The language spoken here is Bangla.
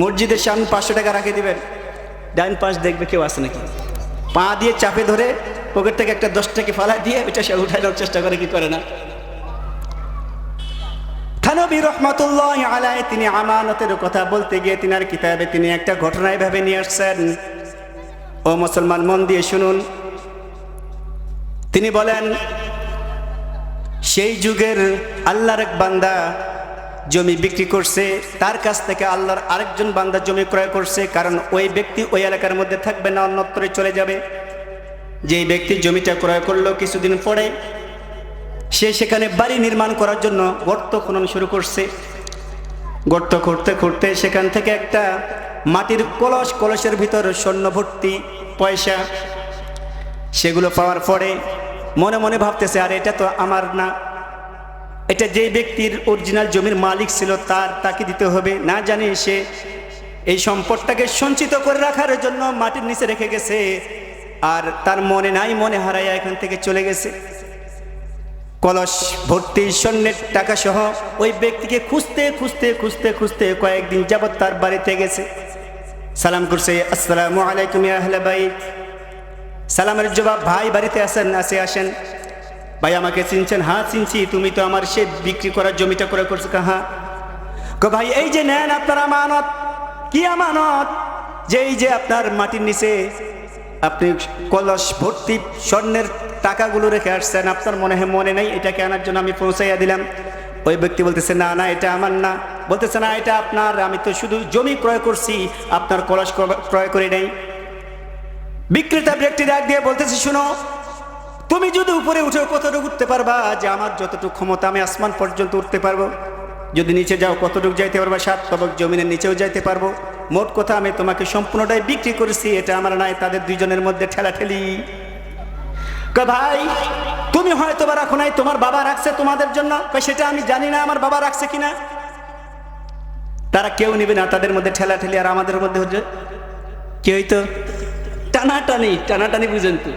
মসজিদের সামনে পাঁচশো টাকা রাখে দিবেন। ডাইন পাশ দেখবে কেউ আসে নাকি? পা দিয়ে চাপে ধরে পকেট থেকে একটা দশ টাকা ফালা দিয়ে ওইটা সে উঠানোর চেষ্টা করে, কি করে না? থানবী রহমতুল্লাহ আলাই তিনি আমানতের কথা বলতে গিয়ে তিনার কিতাবে তিনি একটা ঘটনা এভাবে নিয়ে আসছেন। ও মুসলমান, মন দিয়ে শুনুন। তিনি বলেন, সেই যুগের আল্লাহর এক বান্দা জমি বিক্রি করছে, তার কাছ থেকে আল্লাহর আরেকজন বান্দা জমি ক্রয় করছে, কারণ ওই ব্যক্তি ওই এলাকার মধ্যে থাকবে না, অন্যত্রে চলে যাবে। যেই ব্যক্তি জমিটা ক্রয় করল কিছুদিন পরে, সে সেখানে বাড়ি নির্মাণ করার জন্য গর্ত খনন শুরু করছে। গর্ত করতে করতে সেখান থেকে একটা মাটির কলস, কলসের ভিতর স্বর্ণ ভর্তি পয়সা, সেগুলো পাওয়ার পরে মনে মনে ভাবতেছে, আর, এটা তো আমার না। এটা যে ব্যক্তির অরিজিনাল জমির মালিক ছিল তার, তাকে দিতে হবে। না জানি সে এই সম্পদটাকে সঞ্চিত করে রাখার জন্য মাটির নিচে রেখে গেছে আর তার মনে নাই, মনে হারাইয়া এখান থেকে চলে গেছে। কলস, ভর্তি, স্বর্ণের টাকা সহ ওই ব্যক্তিকে খুঁজতে খুঁজতে খুঁজতে খুঁজতে কয়েকদিন যাবৎ তার বাড়িতে গেছে। সালাম করছে, আসসালামু আলাইকুম বাইত। সালামের জবাব, ভাই, বাড়িতে আসেন আসে আসেন। ভাই আমাকে চিনছেন? হ্যাঁ চিনছি। তুমি তো আমার সে বিক্রি করার জমিটা করে করছ হ্যাঁ ভাই, এই যে নেন আপনার আমানত। কি আমানত? যে এই যে আপনার মাটির নিচে আপনি কলস ভর্তি স্বর্ণের টাকাগুলো রেখে আসছেন, আপনার মনে হয় মনে নেই? এটাকে আনার জন্য আমি পৌঁছাইয়া দিলাম। ওই ব্যক্তি বলতেছে, না না, এটা আমার না। বলতেছে, না, এটা আপনার। আমি তো শুধু জমি ক্রয় করছি, আপনার কলস ক্রয় করে নেই। বিক্রেতা ব্যক্তি ডাক দিয়ে বলতেছে, শুনো তুমি যদি উপরে উঠে কতটুকু উঠতে পারবা যে আমার যতটুকু ক্ষমতা আমি আসমান পর্যন্ত উঠতে পারব? যদি নিচে যাও কতটুকু যাইতে পারবা? সাত তবক জমিনের নিচেও যাইতে পারব। মোট কথা আমি তোমাকে সম্পূর্ণটাই বিক্রি করেছি, এটা আমার নাই, তাদের দুইজনের মধ্যে ঠেলাঠেলি। কয়, ভাই, তুমি হয়তো বা রাখো নাই, তোমার বাবা রাখছে তোমাদের জন্য। সেটা আমি জানি না, আমার বাবা রাখছে কিনা তারা কেউ নিবে না, তাদের মধ্যে ঠেলাঠেলি আর আমাদের মধ্যে হচ্ছে, কি হইতো? টানাটানি টানাটানি বুঝেন তো।